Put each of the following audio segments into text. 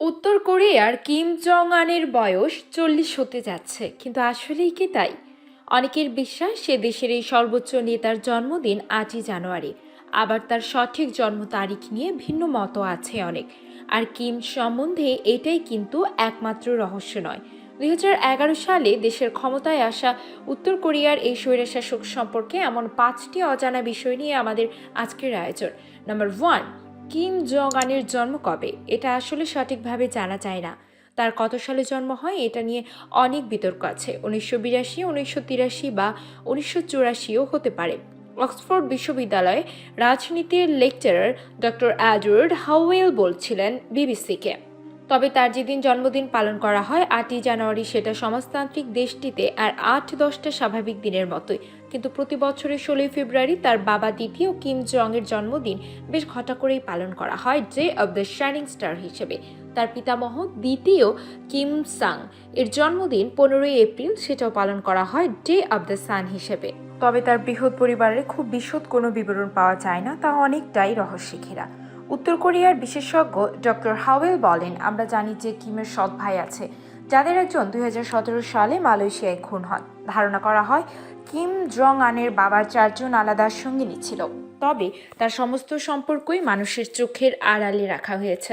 উত্তর কোরিয়ার Kim Jong আনের বয়স চল্লিশ হতে যাচ্ছে, কিন্তু আসলেই কি তাই? অনেকের বিশ্বাস সে দেশের এই সর্বোচ্চ নেতার জন্মদিন আজই জানুয়ারি। আবার তার সঠিক জন্ম তারিখ নিয়ে ভিন্ন মত আছে অনেক। আর কিম সম্বন্ধে এটাই কিন্তু একমাত্র রহস্য নয়। দুই সালে দেশের ক্ষমতায় আসা উত্তর কোরিয়ার এই স্বৈরশাসক সম্পর্কে এমন পাঁচটি অজানা বিষয় নিয়ে আমাদের আজকের আয়োজন। নাম্বার ওয়ান কিম জং আনের জন্ম কবে? এটা আসলে সঠিকভাবে জানা যায় না। তার কত সালে জন্ম হয় এটা নিয়ে অনেক বিতর্ক আছে। উনিশশো বিরাশি, উনিশশো তিরাশি বা উনিশশো চুরাশিও হতে পারে। অক্সফোর্ড বিশ্ববিদ্যালয়ে রাজনীতির লেকচারার ডক্টর অ্যাডওয়ার্ড হাওয়েল বলছিলেন বিবিসিকে। তবে তার যেদিন জন্মদিন পালন করা হয়, আটই জানুয়ারি সেটা সমাজতান্ত্রিক দেশটিতে আর আট দশটা স্বাভাবিক দিনের মতোই। কিন্তু প্রতি বছরের ষোলোই ফেব্রুয়ারি তার বাবা দ্বিতীয় কিম জং এর জন্মদিন বেশ ঘটা করেই পালন করা হয় day of the shining star হিসেবে। তার পিতামহ দ্বিতীয় কিম সাং এর জন্মদিন পনেরোই এপ্রিল সেটাও পালন করা হয় ডে অব দ্য সান হিসেবে। তবে তার বৃহৎ পরিবারের খুব বিশদ কোনো বিবরণ পাওয়া যায় না, তা অনেকটাই রহস্যে ঘেরা উত্তর কোরিয়ার বিশেষজ্ঞ ডক্টর হাওয়েল বলেন, আমরা জানি যে কিমের সৎ ভাই আছে, যাদের একজন দুই হাজার সতেরো সালে মালয়েশিয়ায় খুন হন। ধারণা করা হয় কিম জং আনের বাবার চারজন আলাদা সঙ্গিনী ছিল। তবে তার সমস্ত সম্পর্কই মানুষের চোখের আড়ালে রাখা হয়েছে।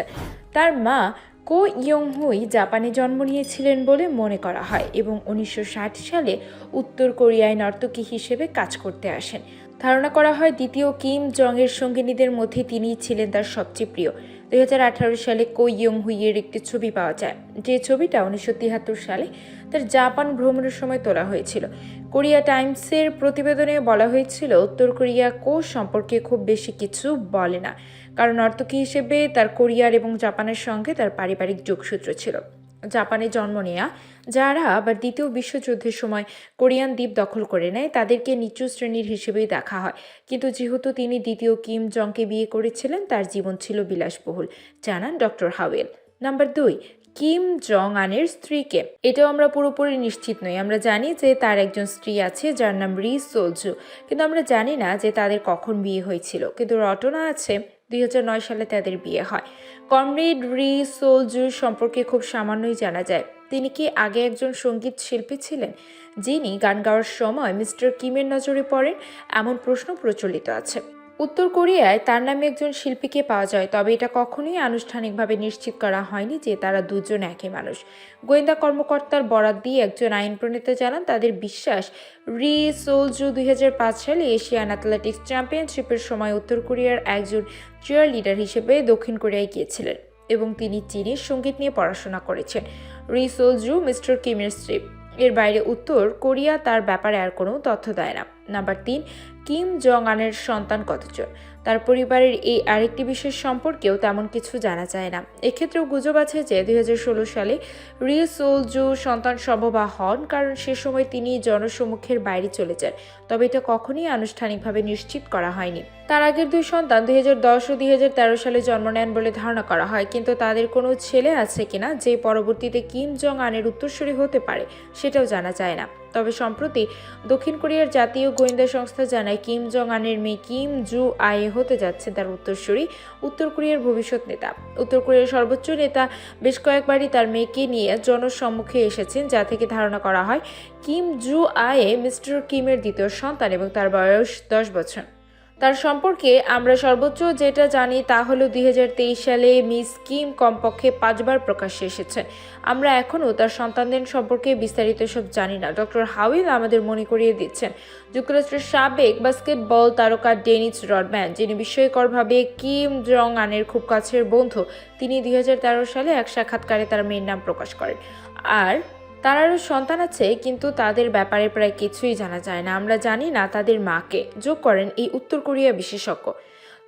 তার মা কো ইয়ং হুই জাপানে জন্ম নিয়েছিলেন বলে মনে করা হয় এবং উনিশশো ষাট সালে উত্তর কোরিয়ায় নর্তকী হিসেবে কাজ করতে আসেন। ধারণা করা হয় দ্বিতীয় কিম জং এর সঙ্গিনীদের মধ্যে তিনিই ছিলেন তার সবচেয়ে প্রিয়। দু হাজার আঠারো সালে কো ইয়ং হুইয়ের একটি ছবি পাওয়া যায়। যে ছবিটা উনিশশো তিয়াত্তর সালে তার জাপান ভ্রমণের সময় তোলা হয়েছিল। কোরিয়া টাইমসের প্রতিবেদনে বলা হয়েছিল, উত্তর কোরিয়া কো সম্পর্কে খুব বেশি কিছু বলে না। কারণ নর্তকী হিসেবে তার কোরিয়ার এবং জাপানের সঙ্গে তার পারিবারিক যোগসূত্র ছিল। জাপানে জন্ম নেয়া, যারা আবার দ্বিতীয় বিশ্বযুদ্ধের সময় কোরিয়ান দ্বীপ দখল করে নেয়, তাদেরকে নিচু শ্রেণির হিসেবেই দেখা হয়। কিন্তু যেহেতু তিনি দ্বিতীয় কিম জংকে বিয়ে করেছিলেন, তার জীবন ছিল বিলাসবহুল। জানান ডক্টর হাওয়েল। নাম্বার দুই, কিম জং আনের স্ত্রীকে। এটাও আমরা পুরোপুরি নিশ্চিত নই। আমরা জানি যে তার একজন স্ত্রী আছে, যার নাম রি সোলজু কিন্তু আমরা জানি না যে তাদের কখন বিয়ে হয়েছিল। কিন্তু রটনা আছে দুই হাজার নয় সালে তাদের বিয়ে হয়। কমরেড রি সোলজুর সম্পর্কে খুব সামান্যই জানা যায়। তিনি কি আগে একজন সংগীত শিল্পী ছিলেন? যিনি গান গাওয়ার সময় মিস্টার কিমের নজরে পড়েন, এমন প্রশ্ন প্রচলিত আছে। উত্তর কোরিয়ায় তার নামে একজন শিল্পীকে পাওয়া যায়, তবে এটা কখনোই আনুষ্ঠানিকভাবে নিশ্চিত করা হয়নি যে তারা দুজন একই মানুষ। গোয়েন্দা কর্মকর্তার বরাত দিয়ে একজন আইন প্রণেতা জানান, তাদের বিশ্বাস, রি সোলজু দুই হাজার পাঁচ সালে এশিয়ান অ্যাথলেটিক্স চ্যাম্পিয়নশিপের সময় উত্তর কোরিয়ার একজন চিয়ার লিডার হিসেবে দক্ষিণ কোরিয়ায় গিয়েছিলেন এবং তিনি চীনের সংগীত নিয়ে পড়াশোনা করেছেন। রি সোলজু, মিস্টার কিমের স্ত্রী। এর বাইরে উত্তর কোরিয়া তার ব্যাপারে আর কোনো তথ্য দেয় না। নাম্বার তিন, কিম জং আনের সন্তান কতজন? তার পরিবারের এই আরেকটি বিশেষ সম্পর্কেও তেমন কিছু জানা যায় না। এক্ষেত্রেও গুজব আছে যে দু হাজার ষোলো সালে রি সোলজু সন্তান সম্ভবা হন, কারণ সে সময় তিনি জনসম্মুখের বাইরে চলে যান। তবে এটা কখনই আনুষ্ঠানিকভাবে নিশ্চিত করা হয়নি। তার আগের দুই সন্তান দুই হাজার দশ ও দুই হাজার তেরো সালে জন্ম নেন বলে ধারণা করা হয়। কিন্তু তাদের কোনো ছেলে আছে কিনা, যে পরবর্তীতে কিম জং আনের উত্তরসূরি হতে পারে, সেটাও জানা যায় না। তবে সম্প্রতি দক্ষিণ কোরিয়ার জাতীয় গোয়েন্দা সংস্থা জানায়, কিম জং আনের মেয়ে কিম জু আয়ে হতে যাচ্ছে তার উত্তরসূরি উত্তর কোরিয়ার ভবিষ্যৎ নেতা। উত্তর কোরিয়ার সর্বোচ্চ নেতা বেশ কয়েকবারই তার মেয়েকে নিয়ে জনসম্মুখে এসেছেন, যা থেকে ধারণা করা হয় কিম জু আয়ে মিস্টার কিমের দ্বিতীয় সন্তান এবং তার বয়স দশ বছর। তার সম্পর্কে আমরা সর্বোচ্চ যেটা জানি তা হলো দুই সালে মিস কিম কমপক্ষে পাঁচবার প্রকাশ্যে এসেছেন আমরা এখনও তার সন্তানদের সম্পর্কে বিস্তারিত সব জানি না। ডক্টর হাউইল আমাদের মনে করিয়ে দিচ্ছেন, যুক্তরাষ্ট্রের সাবেক বাস্কেটবল তারকা ডেনিস রডম্যান, যিনি বিস্ময়করভাবে কিম জং আনের খুব কাছের বন্ধু, তিনি দুই হাজার তেরো সালে এক সাক্ষাৎকারে তার মেয়ের নাম প্রকাশ করেন। আর তার আরও সন্তান আছে, কিন্তু তাদের ব্যাপারে প্রায় কিছুই জানা যায় না। আমরা জানি না তাদের মাকে। যোগ করেন এই উত্তর কোরিয়া বিশেষজ্ঞ।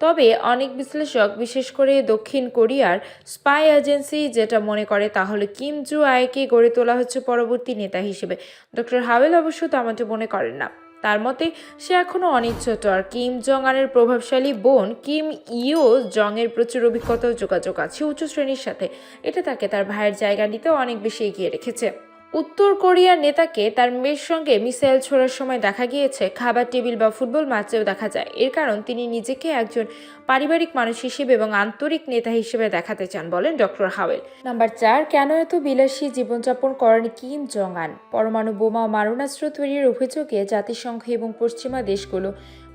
তবে অনেক বিশ্লেষক, বিশেষ করে দক্ষিণ কোরিয়ার স্পাই এজেন্সি যেটা মনে করে, তাহলে কিম জু আয়কে গড়ে তোলা হচ্ছে পরবর্তী নেতা হিসেবে। ডক্টর হাওয়েল অবশ্য তেমনটি মনে করেন না। তার মতে, সে এখনও অনেক ছোট আর কিম জং আনের প্রভাবশালী বোন কিম ইও জং এর প্রচুর অভিজ্ঞতা যোগাযোগ আছে উচ্চ শ্রেণির সাথে। এটা তাকে তার ভাইয়ের জায়গা নিতে অনেক বেশি এগিয়ে রেখেছে। উত্তর কোরিয়ার নেতাকে তার মেয়ের সঙ্গে মিসাইল ছোড়ার সময় দেখা গিয়েছে, খাবার টেবিল বা ফুটবল ম্যাচেও দেখা যায়। এর কারণ তিনি নিজেকে একজন পারিবারিক মানুষ হিসেবে এবং আন্তরিক নেতা হিসেবে দেখাতে চান বলেন ডক্টর হাওয়েল। নাম্বার চার, কেন এত বিলাসী জীবনযাপন করেন কিম জং আন পরমাণু বোমা মারণাস্ত্র তৈরির অভিযোগে জাতিসংঘ এবং পশ্চিমা দেশগুলো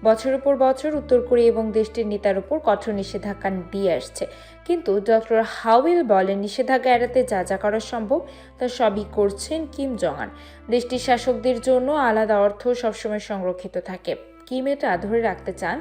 বছরের পর বছর উত্তর কোরিয়া এবং দেশটির নেতার উপর কঠোর নিষেধাজ্ঞা দিয়ে আসছে। কিন্তু ডক্টর হাউইল বলেন, নিষেধাজ্ঞা এড়াতে যা যা করা সম্ভব তা সবই করছেন কিম জং আন দেশটির শাসকদের জন্য আলাদা অর্থ সবসময় সংরক্ষিত থাকে। কিম এটা ধরে রাখতে চান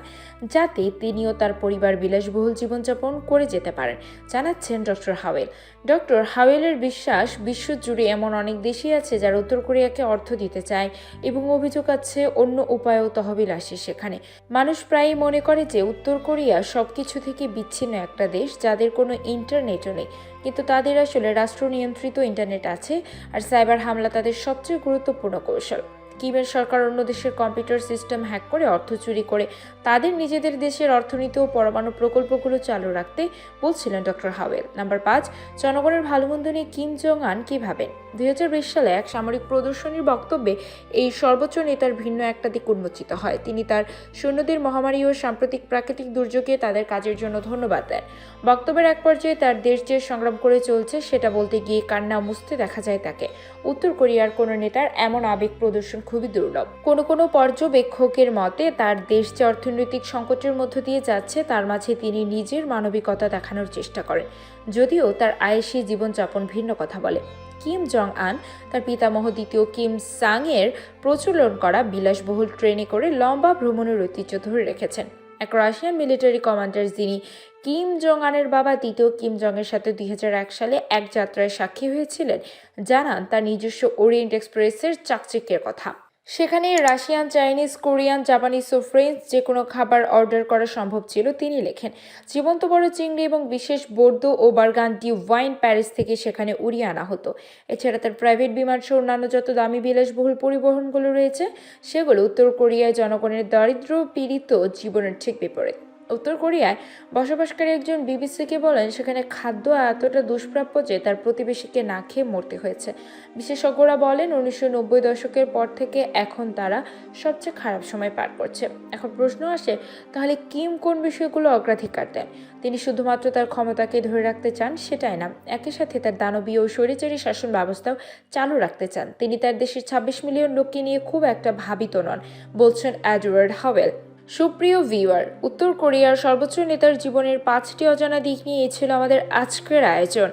যাতে তিনিও তার পরিবার বিলাসবহুল জীবনযাপন করে যেতে পারেন, জানাচ্ছেন ডক্টর হাওয়েল। ডক্টর হাওয়েলের বিশ্বাস বিশ্বজুড়ে এমন অনেক দেশই আছে যারা উত্তর কোরিয়াকে অর্থ দিতে চায় এবং অভিযোগ আছে অন্য উপায়ও তহবিল আসে সেখানে। মানুষ প্রায়ই মনে করে যে উত্তর কোরিয়া সবকিছু থেকে বিচ্ছিন্ন একটা দেশ যাদের কোনো ইন্টারনেটও নেই। কিন্তু তাদের আসলে রাষ্ট্র নিয়ন্ত্রিত ইন্টারনেট আছে আর সাইবার হামলা তাদের সবচেয়ে গুরুত্বপূর্ণ কৌশল। কিমের সরকার অন্য দেশের কম্পিউটার সিস্টেম হ্যাক করে অর্থ চুরি করে তাদের নিজেদের দেশের অর্থনীতি ও পরমাণু প্রকল্পগুলো চালু রাখতে বলছিলেন ডক্টর হাওয়েল। নাম্বার পাঁচ, জনগণের ভালো মন্দ নিয়ে কিম জং আন কী ভাবেন? দুই হাজার বিশ সালে এক সামরিক প্রদর্শনীর বক্তব্যে এই সর্বোচ্চ নেতার ভিন্ন একটা দিক উন্মোচিত হয়। তিনি তার সৈন্যদের মহামারী ও সাম্প্রতিক প্রাকৃতিক দুর্যোগে তাদের কাজের জন্য ধন্যবাদ দেন। বক্তব্যের এক পর্যায়ে তার দেশ যে সংগ্রাম করে চলছে সেটা বলতে গিয়ে কান্না মুছতে দেখা যায় তাকে। উত্তর কোরিয়ার কোনো নেতার এমন আবেগ প্রদর্শন খুবই দুর্লভ। কোনো কোনো পর্যবেক্ষকের মতে, তার দেশ যে অর্থনৈতিক সংকটের মধ্য দিয়ে যাচ্ছে, তার মাঝে তিনি নিজের মানবিকতা দেখানোর চেষ্টা করেন। যদিও তার আয়েসি জীবনযাপন ভিন্ন কথা বলে। কিম জং আন তার পিতামহ দ্বিতীয় কিম সাং এর প্রচলন করা বিলাসবহুল ট্রেনে করে লম্বা ভ্রমণের ঐতিহ্য ধরে রেখেছেন। এক রাশিয়ান মিলিটারি কমান্ডার যিনি কিম জং আনের বাবা, দ্বিতীয় কিম জংয়ের সাথে দুই হাজার এক সালে এক যাত্রায় সাক্ষী হয়েছিলেন। জানান তার নিজস্ব ওরিয়েন্ট এক্সপ্রেসের চাকচিকের কথা। সেখানে রাশিয়ান, চাইনিজ, কোরিয়ান, জাপানিজ ও ফ্রেঞ্চ যে কোনো খাবার অর্ডার করা সম্ভব ছিল, তিনি লেখেন। জীবন্ত বড় চিংড়ি এবং বিশেষ বর্দ ও বার্গান্ডি ওয়াইন প্যারিস থেকে সেখানে উড়িয়ে আনা হতো। এছাড়া তার প্রাইভেট বিমান সহ অন্যান্য যত দামি বিলাসবহুল পরিবহনগুলো রয়েছে, সেগুলো উত্তর কোরিয়ায় জনগণের দারিদ্র পীড়িত জীবনের ঠিক বিপরীত। উত্তর কোরিয়ায় বসবাসকারী একজন বিবিসিকে বলেন, সেখানে খাদ্য এতটা দুষ্প্রাপ্য যে তার প্রতিবেশীকে না খেয়ে মরতে হয়েছে। বিশেষজ্ঞরা বলেন, উনিশশো নব্বই দশকের পর থেকে এখন তারা সবচেয়ে খারাপ সময় পার করছে। এখন প্রশ্ন আসে, তাহলে কিম কোন বিষয়গুলো অগ্রাধিকার দেন? তিনি শুধুমাত্র তার ক্ষমতাকে ধরে রাখতে চান? সেটাই না। একই সাথে তার দানবীয় ও স্বৈরাচারী শাসন ব্যবস্থাও চালু রাখতে চান। তিনি তার দেশের ছাব্বিশ মিলিয়ন লোককে নিয়ে খুব একটা ভাবিত নন, বলছেন অ্যাডওয়ার্ড হাওয়েল। সুপ্রিয় ভিউয়ার, উত্তর কোরিয়ার সর্বোচ্চ নেতার জীবনের পাঁচটি অজানা দিক নিয়ে ছিল আমাদের আজকের আয়োজন।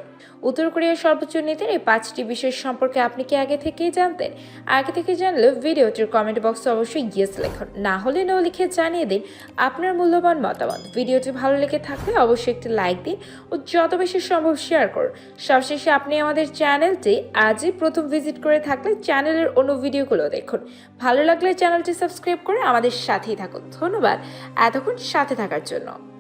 উত্তর কোরিয়ার সর্বোচ্চ নেতার এই পাঁচটি বিষয় সম্পর্কে আপনি কি আগে থেকেই জানতেন? আগে থেকে জানলে ভিডিওটির কমেন্ট বক্সে অবশ্যই ইয়েস লেখুন। না হলে নো লিখে জানিয়ে দিন আপনার মূল্যবান মতামত। ভিডিওটি ভালো লেগে থাকলে অবশ্যই একটি লাইক দিন ও যত বেশি সম্ভব শেয়ার করুন। সবশেষে আপনি আমাদের চ্যানেলটি আজই প্রথম ভিজিট করে থাকলে চ্যানেলের অন্য ভিডিওগুলো দেখুন। ভালো লাগলে চ্যানেলটি সাবস্ক্রাইব করে আমাদের সাথেই থাকুন। ধন্যবাদ। এতক্ষণ সাথে থাকার জন্য।